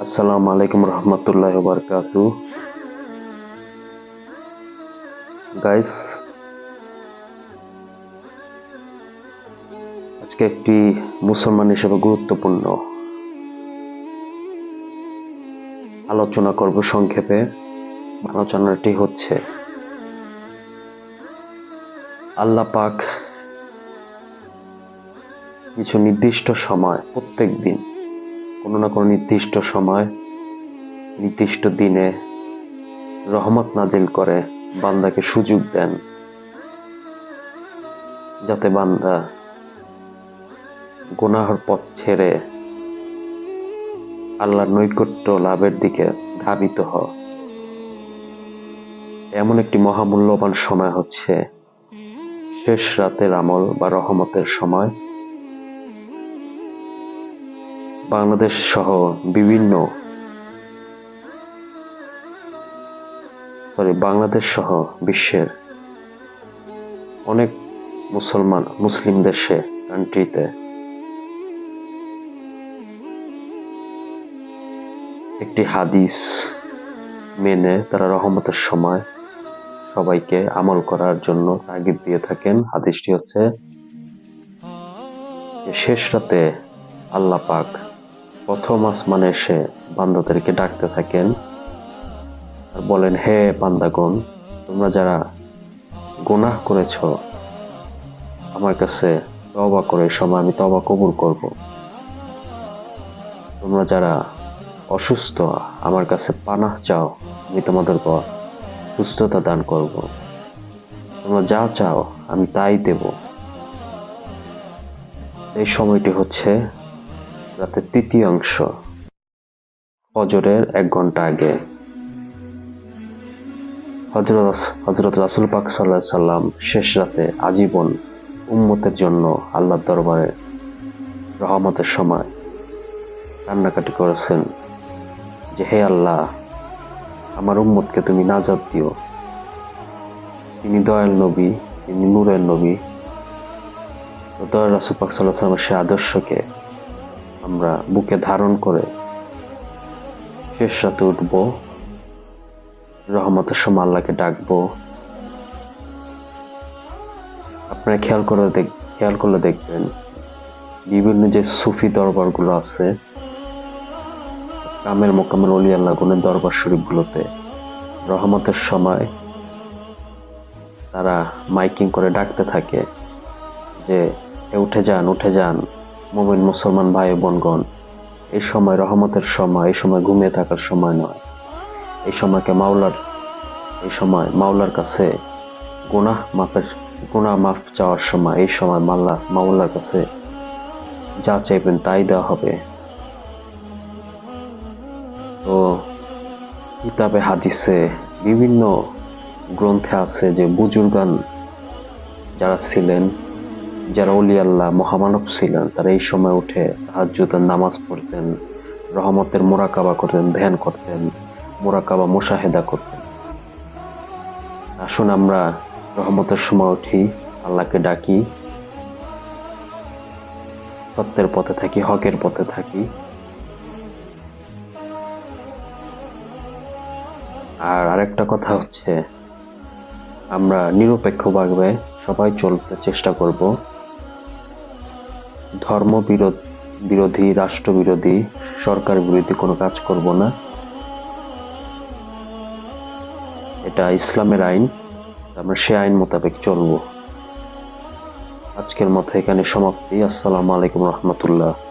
আসসালামু আলাইকুম রহমতুল্লাহ বারকাতু গাইস আজকে একটি মুসলমান হিসেবে গুরুত্বপূর্ণ আলোচনা করব সংক্ষেপে। আলোচনাটি হচ্ছে, আল্লাহ পাক কিছু নির্দিষ্ট সময়, প্রত্যেক দিন, কোনো না কোনো নির্দিষ্ট সময়, নির্দিষ্ট দিনে রহমত নাজিল করে বান্দাকে সুযোগ দেন। যাতে বান্দা গুনাহর পথ ছেড়ে আল্লাহর নৈকট্য লাভের দিকে ধাবিত হ। এমন একটি মহামূল্যবান সময় হচ্ছে শেষ রাতের আমল বা রহমতের সময়। বাংলাদেশ সহ বিভিন্ন সরি বাংলাদেশ সহ বিশ্বের অনেক মুসলমান মুসলিম দেশে কান্ট্রিতে একটি হাদিস মেনে তারা রহমতের সময় সবাইকে আমল করার জন্য তাগিদ দিয়ে থাকেন। হাদিসটি হচ্ছে শেষ রাতে আল্লাহ পাক প্রথম আসমানে এসে বান্দাদেরকে ডাকতে থাকেন আর বলেন, হে বান্দাগণ, তোমরা যারা গুনাহ করেছ, আমার কাছে তবা করে সময় আমি তবা কবুল করব। তোমরা যারা অসুস্থ, আমার কাছে পানাহ চাও, আমি তোমাদের পর সুস্থতা দান করব। তোমরা যা চাও, আমি তাই দেব। এই সময়টি হচ্ছে রাতের তৃতীয় অংশ। ফজরের এক ঘণ্টা আগে। হজরত হজরত রাসুল পাক সাল্লাহ সাল্লাম শেষ রাতে আজীবন উম্মতের জন্য আল্লাহর দরবারে রহমতের সময় কান্নাকাটি করেছেন যে, হে আল্লাহ, আমার উম্মতকে তুমি নাজাদ দিও। তিনি দয়াল নবী, তিনি নূরের নবী। দয়াল রাসুল পাক সাল্লাহ সাল্লামের সে আদর্শকে আমরা বুকে ধারণ করে শেষ রাতে উঠব। রহমতের সময় আল্লাহকে ডাকবো। আপনারা খেয়াল করে খেয়াল করলে দেখবেন, বিভিন্ন যে সুফি দরবারগুলো আছে কামেল মোকামেল অলি আল্লাহ গুনের দরবার শরীফগুলোতে রহমতের সময় তারা মাইকিং করে ডাকতে থাকে যে উঠে যান উঠে যান। মোমিন মুসলমান ভাই বোনগণ, এই সময় রহমতের সময়, এই সময় ঘুমিয়ে থাকার সময় নয়। এই সময়কে মাওলার, এই সময় মাওলার কাছে গুনাহ মাফের গুনাহ মাফ চাওয়ার সময়, এই সময় মাল্লা, মাওলার কাছে যা চাইবেন তাই দেওয়া হবে। তো কিতাবে, হাদিসে বিভিন্ন গ্রন্থে আছে যে বুজুর্গান যারা ছিলেন যারা অলি আল্লাহ মহামানব ছিলেন, তারা এই সময় উঠে হাজুতের নামাজ পড়তেন, রহমতের মোরাকাবা করতেন, ধ্যান করতেন, মোরাকাবা, মোশাহেদা করতেন। আসুন আমরা রহমতের সময় উঠি, আল্লাহকে ডাকি, সত্যের পথে থাকি, হকের পথে থাকি। আর আরেকটা কথা হচ্ছে, আমরা নিরপেক্ষভাবে সবাই চলতে চেষ্টা করব। ধর্ম বিরোধ বিরোধী রাষ্ট্রবিরোধী সরকার বিরোধী কোনো কাজ করব না। এটা ইসলামের আইন, আমরা সে আইন মোতাবেক চলব। আজকের মতো এখানে সমাপ্তি। আসসালামু আলাইকুম রহমতুল্লাহ।